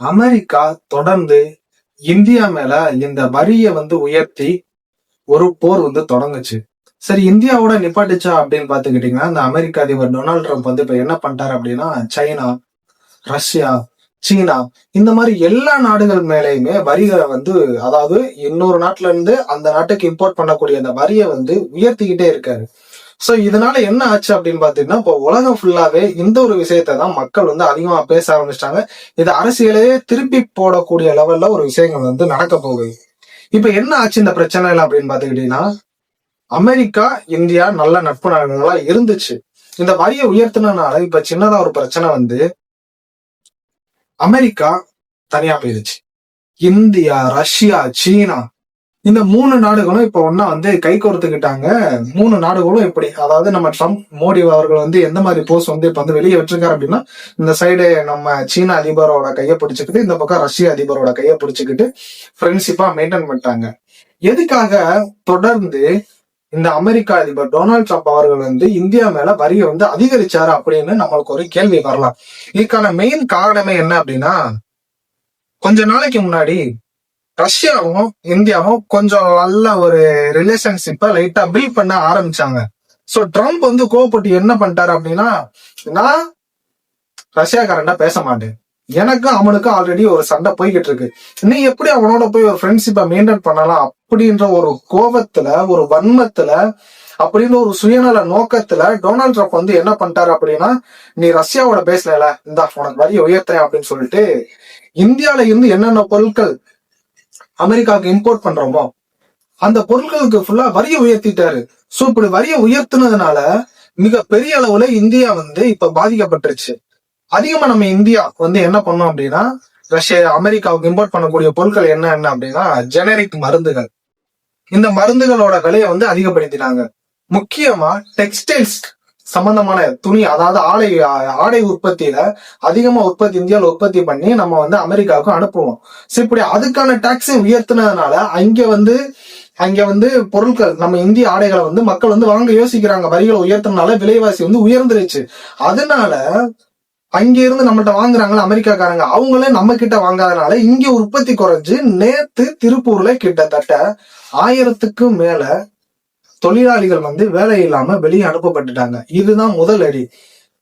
America தொடர்ந்து India மேல இந்த வரியை வந்து உயர்த்தி ஒரு போர் வந்து தொடங்குச்சு. சரி இந்தியாவோட நிப்பாட்டுச்சா அப்படின்னு பாத்துக்கிட்டீங்கன்னா இந்த அமெரிக்க அதிபர் டொனால்ட் ட்ரம்ப் வந்து இப்ப என்ன பண்ணிட்டாரு அப்படின்னா சைனா ரஷ்யா சீனா இந்த மாதிரி எல்லா நாடுகள் மேலேயுமே வரிகளை வந்து அதாவது இன்னொரு நாட்டுல இருந்து அந்த நாட்டுக்கு இம்போர்ட் பண்ணக்கூடிய அந்த வரியை வந்து உயர்த்திக்கிட்டே இருக்காரு. சோ இதனால என்ன ஆச்சு அப்படின்னு பாத்தீங்கன்னா இப்போ உலகம் ஃபுல்லாவே இந்த ஒரு விஷயத்தை தான் மக்கள் வந்து அதிகமா பேச ஆரம்பிச்சிட்டாங்க. இது அரசியலையே திருப்பி போடக்கூடிய லெவல்ல ஒரு விஷயங்கள் வந்து நடக்க போகுது. இப்ப என்ன ஆச்சு இந்த பிரச்சனைல அப்படின்னு பாத்துக்கிட்டீங்கன்னா அமெரிக்கா இந்தியா நல்ல நட்பு நாடுகளா இருந்துச்சு. இந்த வரியை உயர்த்தினால இப்ப சின்னதா ஒரு பிரச்சனை வந்து அமெரிக்கா தனியா போயிருச்சு. இந்தியா ரஷ்யா சீனா இந்த மூணு நாடுகளும் இப்ப ஒன்னா வந்து கை கோர்த்துக்கிட்டாங்க. மூணு நாடுகளும் இப்படி அதாவது நம்ம ட்ரம்ப் மோடி அவர்கள் வந்து எந்த மாதிரி போஸ்ட் வந்து இப்ப வந்து வெளியே வச்சிருக்காரு அப்படின்னா இந்த சைடு நம்ம சீன அதிபரோட கையை பிடிச்சிக்கிட்டு இந்த பக்கம் ரஷ்ய அதிபரோட கையை பிடிச்சிக்கிட்டு ஃப்ரெண்ட்ஷிப்பா மெயின்டைன் பண்ணிட்டாங்க. எதுக்காக தொடர்ந்து இந்த அமெரிக்க அதிபர் டொனால்ட் ட்ரம்ப் அவர்கள் வந்து இந்தியா மேல வரியை வந்து அதிகரிச்சாரு அப்படின்னு நம்மளுக்கு ஒரு கேள்வி வரலாம். இதுக்கான மெயின் காரணமே என்ன அப்படின்னா கொஞ்ச நாளைக்கு முன்னாடி ரஷ்யாவும் இந்தியாவும் கொஞ்சம் நல்ல ஒரு ரிலேஷன்ஷிப்பை லைட்டா பில்ட் பண்ண ஆரம்பிச்சாங்க. ஸோ ட்ரம்ப் வந்து கோவப்பட்டு என்ன பண்ணிட்டாரு அப்படின்னா நான் ரஷ்யாக்காரன்டா பேச மாட்டேன். எனக்கும் அவனுக்கும் ஆல்ரெடி ஒரு சண்டை போய்கிட்டு இருக்கு. நீ எப்படி அவனோட போய் ஒரு ஃப்ரெண்ட்ஷிப்பை மெயின்டைன் பண்ணலாம் அப்படின்ற ஒரு கோபத்துல ஒரு வன்மத்துல அப்படின்னு ஒரு சுயநல நோக்கத்துல டொனால்ட் ட்ரம்ப் வந்து என்ன பண்ணிட்டாரு அப்படின்னா நீ ரஷ்யாவோட பேசல இந்த உனக்கு வரி உயர்த்தேன் அப்படின்னு சொல்லிட்டு இந்தியால இருந்து என்னென்ன பொருட்கள் அமெரிக்காவுக்கு இம்போர்ட் பண்றோமோ? அந்த பொருட்களுக்கு ஃபுல்லா வரியை உயர்த்திட்டாரு. சோ இப்படி வரியை உயர்த்தினதுனால மிக பெரிய அளவுல இந்தியா வந்து இப்ப பாதிக்கப்பட்டுருச்சு. அதிகமா நம்ம இந்தியா வந்து என்ன பண்ணோம் அப்படின்னா ரஷ்யா அமெரிக்காவுக்கு இம்போர்ட் பண்ணக்கூடிய பொருட்கள் என்ன என்ன அப்படின்னா ஜெனரிக் மருந்துகள். இந்த மருந்துகளோட விலையை வந்து அதிகப்படுத்தினாங்க முக்கியமா டெக்ஸ்டைல்ஸ் சம்பந்தமான துணி அதாவது ஆடை ஆடை உற்பத்தியில அதிகமா உற்பத்தி இந்தியாவில் உற்பத்தி பண்ணி நம்ம வந்து அமெரிக்காவுக்கு அனுப்புவோம். சோ இப்படி அதுக்கான டாக்ஸையும் உயர்த்தினதுனால அங்க வந்து அங்க வந்து பொருட்கள் நம்ம இந்திய ஆடைகளை வந்து மக்கள் வந்து வாங்க யோசிக்கிறாங்க. வரிகளை உயர்த்தினால விலைவாசி வந்து உயர்ந்துருச்சு. அதனால அங்க இருந்து நம்மகிட்ட வாங்குறாங்களா அமெரிக்காக்காரங்க அவங்களே நம்ம கிட்ட வாங்காதனால இங்க உற்பத்தி குறைஞ்சு நேத்து திருப்பூர்ல கிட்டத்தட்ட ஆயிரத்துக்கும் மேல தொழிலாளிகள் வந்து வேலை இல்லாம வெளியே அனுப்பப்பட்டுட்டாங்க. இதுதான் முதல் அடி.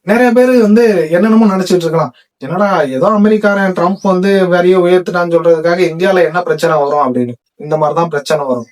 நிறைய பேர் வந்து என்னென்னமோ நினைச்சிட்டு இருக்கலாம். என்னடா ஏதோ அமெரிக்காரன் ட்ரம்ப் வந்து வரிய உயர்த்தினான்னு சொல்றதுக்காக இந்தியால என்ன பிரச்சனை வரும் அப்படின்னு. இந்த மாதிரிதான் பிரச்சனை வரும்.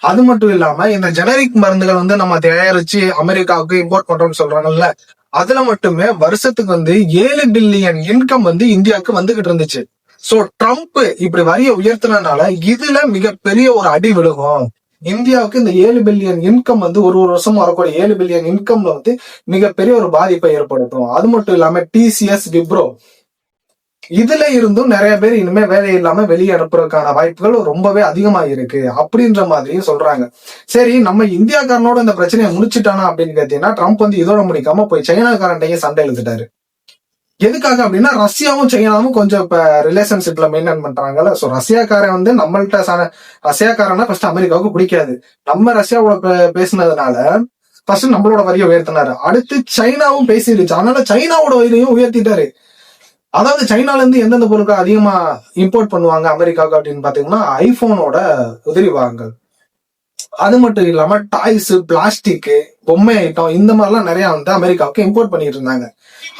அது மட்டும் இல்லாம இந்த ஜெனரிக் மருந்துகள் வந்து நம்ம தயாரிச்சு அமெரிக்காவுக்கு இம்போர்ட் பண்றோம்னு சொல்றாங்கல்ல அதுல மட்டுமே வருஷத்துக்கு வந்து ஏழு பில்லியன் இன்கம் வந்து இந்தியாவுக்கு வந்துகிட்டு இருந்துச்சு. சோ ட்ரம்ப் இப்படி வரிய உயர்த்தினால இதுல மிகப்பெரிய ஒரு அடி விழுகும். இந்தியாவுக்கு இந்த ஏழு பில்லியன் இன்கம் வந்து ஒரு ஒரு வருஷம் வரக்கூடிய ஏழு பில்லியன் இன்கம்ல வந்து மிகப்பெரிய ஒரு பாதிப்பை ஏற்படுத்தும். அது மட்டும் இல்லாம டிசிஎஸ் விப்ரோ இதுல இருந்தும் நிறைய பேர் இனிமே வேலை இல்லாம வெளியே அனுப்புறதுக்கான வாய்ப்புகள் ரொம்பவே அதிகமா இருக்கு அப்படின்ற மாதிரியும் சொல்றாங்க. சரி நம்ம இந்தியாக்காரனோட இந்த பிரச்சனையை முடிச்சுட்டானா அப்படின்னு கேட்டீங்கன்னா ட்ரம்ப் வந்து இதோட முடிக்காம போய் சைனாக்காரன்டையும் சண்டை எழுதிட்டாரு எதுக்காக அப்படின்னா ரஷ்யாவும் சைனாவும் கொஞ்சம் இப்ப ரிலேஷன்ஷிப்ல மெயின்டைன் பண்றாங்கல்ல. ஸோ ரஷ்யாக்காரன் வந்து நம்மள்ட்ட ரஷ்யாக்காரன்னா ஃபர்ஸ்ட் அமெரிக்காவுக்கு பிடிக்காது. நம்ம ரஷ்யாவோட பே- பேசுனதுனால ஃபர்ஸ்ட் நம்மளோட வரியை உயர்த்தினாரு. அடுத்து சைனாவும் பேசிடுச்சு. அதனால சைனாவோட வரியையும் உயர்த்திட்டாரு. அதாவது சைனால இருந்து எந்தெந்த பொருட்கள் அதிகமா இம்போர்ட் பண்ணுவாங்க அமெரிக்காவுக்கு அப்படின்னு பாத்தீங்கன்னா ஐபோனோட உதிரி வாங்கல் அது மட்டும் இல்லாம டாய்ஸ் பிளாஸ்டிக்கு பொம்மை ஐட்டம் இந்த மாதிரிலாம் நிறைய வந்து அமெரிக்காவுக்கு இம்போர்ட் பண்ணிட்டு இருந்தாங்க.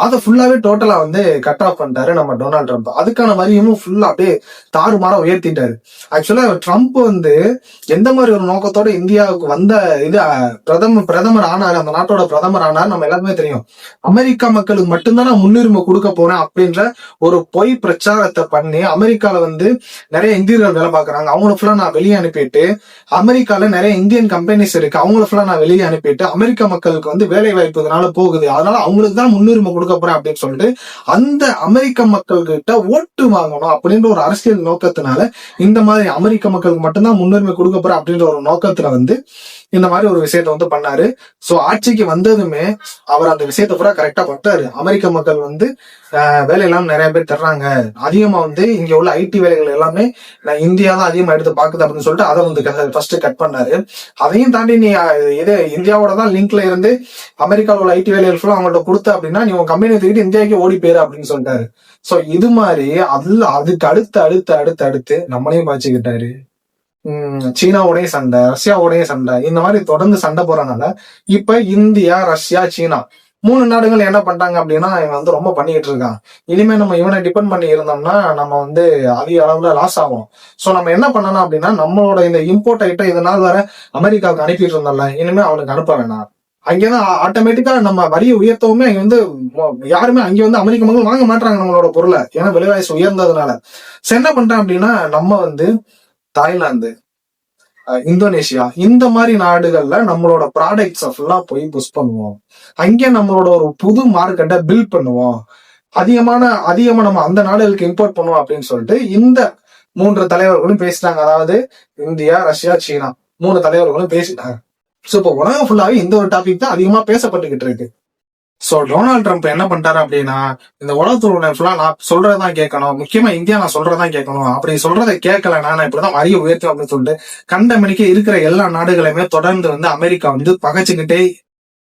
அதை ஃபுல்லாவே டோட்டலா வந்து கட் ஆஃப் பண்ணிட்டாரு நம்ம டொனால்ட் ட்ரம்ப் அதுக்கான வரியும் ஃபுல்லா அப்படியே தாறுமாறா உயர்த்திட்டாரு. ஆக்சுவலா ட்ரம்ப் வந்து எந்த மாதிரி ஒரு நோக்கத்தோட இந்தியாவுக்கு வந்த இது பிரதம பிரதமர் ஆனாரு அந்த நாட்டோட பிரதமர் ஆனார் நம்ம எல்லாருமே தெரியும். அமெரிக்கா மக்களுக்கு மட்டும்தான் நான் முன்னுரிமை கொடுக்க போறேன் அப்படின்ற ஒரு பொய் பிரச்சாரத்தை பண்ணி அமெரிக்கால வந்து நிறைய இந்தியர்கள் வேலை பார்க்குறாங்க. அவங்கள ஃபுல்லா நான் வெளியே அனுப்பிட்டு அமெரிக்கால நிறைய இந்தியன் கம்பெனிஸ் இருக்கு. அவங்கள ஃபுல்லா நான் வெளியே அனுப்பிட்டு அமெரிக்க மக்களுக்கு வந்து வேலை வாய்ப்பு போகுது. அதனால அவங்களுக்கு தான் முன்னுரிமை கொடுக்க போறேன் அப்படின்னு சொல்லிட்டு அந்த அமெரிக்க மக்கள்கிட்ட ஓட்டு வாங்கணும் அப்படின்ற ஒரு அரசியல் நோக்கத்தினால இந்த மாதிரி அமெரிக்க மக்களுக்கு மட்டும்தான் முன்னுரிமை கொடுக்க போறேன் அப்படின்ற ஒரு நோக்கத்துல வந்து இந்த மாதிரி ஒரு விஷயத்த வந்து பண்ணாரு. சோ ஆட்சிக்கு வந்ததுமே அவர் அந்த விஷயத்த பூரா கரெக்டா பட்டாரு அமெரிக்க மக்கள் வந்து வேலையெல்லாம் வேலை நிறைய பேர் தர்றாங்க. அதிகமா வந்து இங்க உள்ள ஐடி வேலைகள் எல்லாமே இந்தியா தான் அதிகமா எடுத்து பாக்குது அப்படின்னு சொல்லிட்டு அதை வந்து ஃபர்ஸ்ட் கட் பண்ணாரு. அதையும் தாண்டி நீ இதே இது இந்தியாவோட தான் ஃபுல்லா லிங்க்ல இருந்து அமெரிக்காவில் உள்ள ஐடி வேலைகள் ஃபுல்லாக அவங்கள்ட்ட கொடுத்த அப்படின்னா நீ உன் கம்பெனி தூக்கிட்டு இந்தியாவுக்கு ஓடி போயிரு அப்படின்னு சொல்லிட்டாரு. சோ இது மாதிரி அதுல அதுக்கு அடுத்து அடுத்து அடுத்து அடுத்து நம்மளையும் பாய்ச்சிக்கிட்டாரு. உம் சீனாவுடைய சண்டை ரஷ்யாவுடைய சண்டை இந்த மாதிரி தொடர்ந்து சண்டை போறதுனால இப்ப இந்தியா ரஷ்யா சீனா மூணு நாடுகள் என்ன பண்றாங்க அப்படின்னா இவன் வந்து ரொம்ப பண்ணிட்டு இருக்கான். இனிமே நம்ம இவனை டிபெண்ட் பண்ணி இருந்தோம்னா நம்ம வந்து அதிக அளவுல லாஸ் ஆகும். சோ நம்ம என்ன பண்ணணும் அப்படின்னா நம்மளோட இந்த இம்போர்ட் ஐட்டம் இதனால் வர அமெரிக்காவுக்கு அனுப்பிட்டு இருந்தோம்ல இனிமே அவனுக்கு அனுப்ப வேணாம். அங்கேதான் ஆட்டோமேட்டிக்கா நம்ம வரியை உயர்த்தவுமே அங்க வந்து யாருமே அங்க வந்து அமெரிக்க மக்கள் வாங்க மாட்டாங்க நம்மளோட பொருளை. ஏன்னா விலைவாசி உயர்ந்ததுனால. சோ என்ன பண்றேன் அப்படின்னா நம்ம வந்து தாய்லாந்து இந்தோனேஷியா இந்த மாதிரி நாடுகள்ல நம்மளோட ப்ராடக்ட்ஸ் ஃபுல்லா போய் புஷ் பண்ணுவோம். அங்கே நம்மளோட ஒரு புது மார்க்கெட்டை பில்ட் பண்ணுவோம். அதிகமான அதிகமா நம்ம அந்த நாடுகளுக்கு இம்போர்ட் பண்ணுவோம் அப்படின்னு சொல்லிட்டு இந்த மூன்று தலைவர்களும் பேசிட்டாங்க. அதாவது இந்தியா ரஷ்யா சீனா மூணு தலைவர்களும் பேசிட்டாங்க. சோ இப்போ உலகம் ஃபுல்லாவே இந்த ஒரு டாபிக் தான் அதிகமா பேசப்பட்டுக்கிட்டு இருக்கு. சோ டொனால்ட் ட்ரம்ப் என்ன பண்ணிட்டாரு அப்படின்னா இந்த உலகத்துல ஃபுல்லா நான் சொல்றதான் கேட்கணும். முக்கியமா இந்தியா நான் சொல்றதான் கேட்கணும். அப்படி சொல்றதை கேட்கல நான் இப்படிதான் வரிய உயர்த்தும் அப்படின்னு சொல்லிட்டு கண்ட மணிக்கு இருக்கிற எல்லா நாடுகளையுமே தொடர்ந்து வந்து அமெரிக்கா வந்து பகைச்சுக்கிட்டே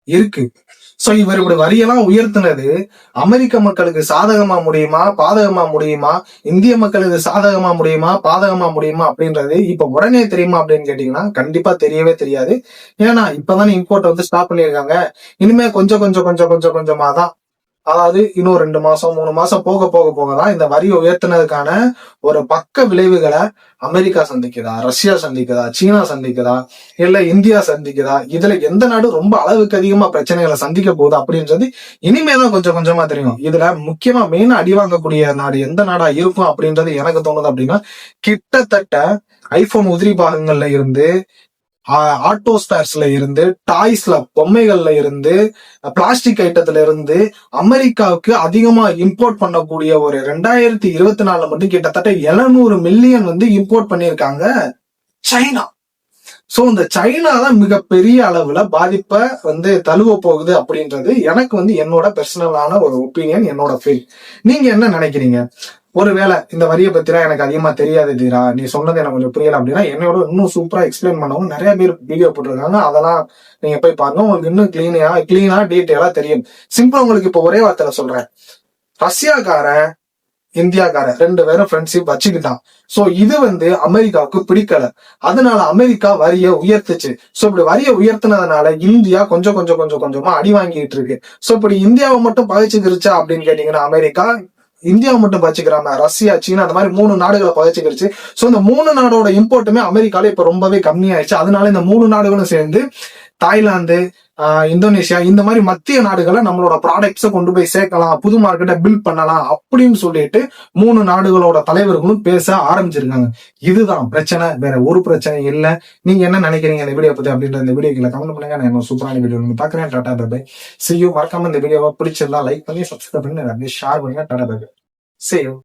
இருக்கு. சோ இவர் இப்படி வரியெல்லாம் உயர்த்தினது அமெரிக்க மக்களுக்கு சாதகமா முடியுமா பாதகமா முடியுமா இந்திய மக்களுக்கு சாதகமா முடியுமா பாதகமா முடியுமா அப்படின்றது இப்ப உடனே தெரியுமா அப்படின்னு கேட்டீங்கன்னா கண்டிப்பா தெரியவே தெரியாது. ஏன்னா இப்பதானே இம்போர்ட் வந்து ஸ்டாப் பண்ணியிருக்காங்க. இனிமே கொஞ்சம் கொஞ்சம் கொஞ்சம் கொஞ்சம் கொஞ்சமா தான் அதாவது இன்னும் ரெண்டு மாசம் மூணு மாசம் போக போக போக தான் இந்த வரி உயர்த்தினதுக்கான ஒரு பக்க விளைவுகளை அமெரிக்கா சந்திக்குதா ரஷ்யா சந்திக்குதா சீனா சந்திக்குதா இல்ல இந்தியா சந்திக்குதா? இதுல எந்த நாடு ரொம்ப அளவுக்கு அதிகமா பிரச்சனைகளை சந்திக்க போகுது அப்படின்றது இனிமேதான் கொஞ்சம் கொஞ்சமா தெரியும். இதுல முக்கியமா மெயினா அடி வாங்கக்கூடிய நாடு எந்த நாடா இருக்கும் அப்படின்றது எனக்கு தோணுது அப்படின்னா கிட்டத்தட்ட ஐபோன் உதிரி பாகங்கள்ல இருந்து ஆட்டோ ஸ்பேர்ஸ்ல இருந்து டாய்ஸ்ல பொம்மைகள்ல இருந்து பிளாஸ்டிக் ஐட்டத்துல இருந்து அமெரிக்காவுக்கு அதிகமா இம்போர்ட் பண்ணக்கூடிய ஒரு ரெண்டாயிரத்தி இருபத்தி நாலுல மட்டும் கிட்டத்தட்ட 700 மில்லியன் வந்து இம்போர்ட் பண்ணியிருக்காங்க சைனா. சோ இந்த சைனா தான் மிகப்பெரிய அளவுல பாதிப்பை வந்து தழுவ போகுது அப்படின்றது எனக்கு வந்து என்னோட பர்சனலான ஒரு ஒப்பீனியன் என்னோட ஃபீல் நீங்க என்ன நினைக்கிறீங்க? ஒருவேளை இந்த வரியை பத்திலாம் எனக்கு அதிகமா தெரியாது தீரா. நீ சொன்னது எனக்கு கொஞ்சம் புரியல அப்படின்னா என்னோட இன்னும் சூப்பரா எக்ஸ்பிளைன் பண்ணவும் நிறைய பேர் வீடியோ போட்டிருக்காங்க. அதெல்லாம் நீங்க போய் பாருங்க. உங்களுக்கு இன்னும் கிளீனா கிளீனா டீட்டெயிலா தெரியும். சிம்பிளா உங்களுக்கு இப்போ ஒரே வார்த்தையில சொல்றேன். ரஷ்யாக்காரன் இந்தியாக்காரன் ரெண்டு பேரும் ஃப்ரெண்ட்ஷிப் வச்சுக்கிட்டான். சோ இது வந்து அமெரிக்காவுக்கு பிடிக்கல. அதனால அமெரிக்கா வரியை உயர்த்துச்சு. சோ இப்படி வரியை உயர்த்தினதுனால இந்தியா கொஞ்சம் கொஞ்சம் கொஞ்சம் கொஞ்சமா அடி வாங்கிட்டு இருக்கு. சோ இப்படி இந்தியாவை மட்டும் பகைச்சுக்கிருச்சா அப்படின்னு கேட்டீங்கன்னா அமெரிக்கா இந்தியாவை மட்டும் பகைச்சுக்கிறாம ரஷ்யா சீனா அந்த மாதிரி மூணு நாடுகளை பகைச்சுக்கிருச்சு சோ இந்த மூணு நாடோட இம்போர்ட்டுமே அமெரிக்கால இப்போ ரொம்பவே கம்மியாயிடுச்சு. அதனால இந்த மூணு நாடுகளும் சேர்ந்து தாய்லாந்து இந்தோனேஷியா இந்த மாதிரி மத்திய நாடுகளை நம்மளோட ப்ராடக்ட்ஸை கொண்டு போய் சேர்க்கலாம் புது மார்க்கெட்டை பில்ட் பண்ணலாம் அப்படின்னு சொல்லிட்டு மூணு நாடுகளோட தலைவர்களும் பேச ஆரம்பிச்சிருக்காங்க. இதுதான் பிரச்சனை வேற ஒரு பிரச்சனை இல்லை. நீங்க என்ன நினைக்கிறீங்க இந்த வீடியோ பத்தி அப்படின்ற இந்த வீடியோ கீழே கமெண்ட் பண்ணுங்க. நான் இன்னும் சூப்பரான வீடியோ பாக்குறேன் டாடா பாய் சியூ மறக்காம இந்த வீடியோவை பிடிச்சிருந்தா லைக் பண்ணி சப்ஸ்கிரைப் பண்ணி நிறைய ஷேர் பண்ணுங்க. டாடா பாய் சியூ